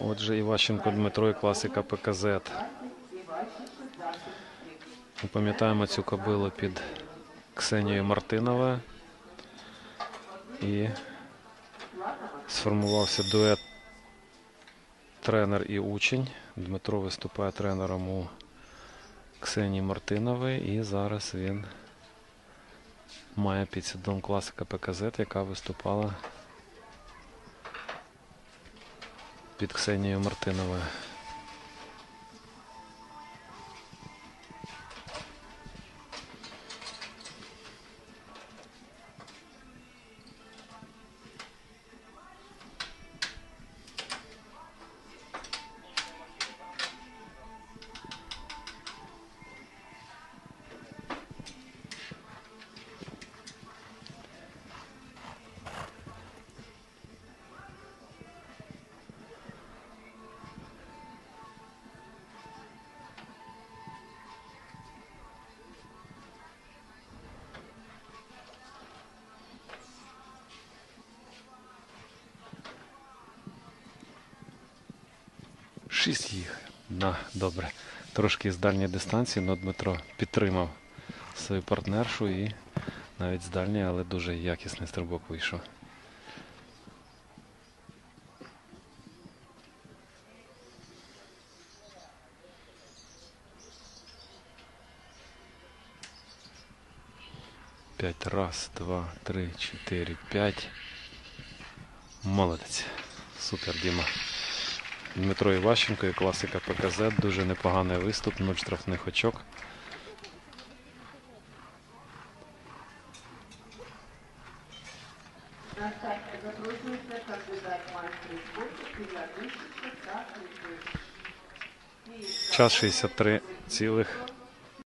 Отже, Іващенко Дмитро і класика ПКЗ. Ми пам'ятаємо цю кобилу під Ксенією Мартиновою. І сформувався дует тренер і учень. Дмитро виступає тренером у Ксенії Мартинової, і зараз він має під сідом класика ПКЗ, яка виступала під Ксенією Мартиновою. Шість їх. На, добре. Трошки з дальньої дистанції, але Дмитро підтримав свою партнершу і навіть з дальньої, але дуже якісний стрибок вийшов. П'ять. Раз, два, три, чотири, п'ять. Молодець. Супер, Діма. Дмитро Іващенко і класика ПКЗ. Дуже непоганий виступ, нуль штрафних очок. Час 63 цілих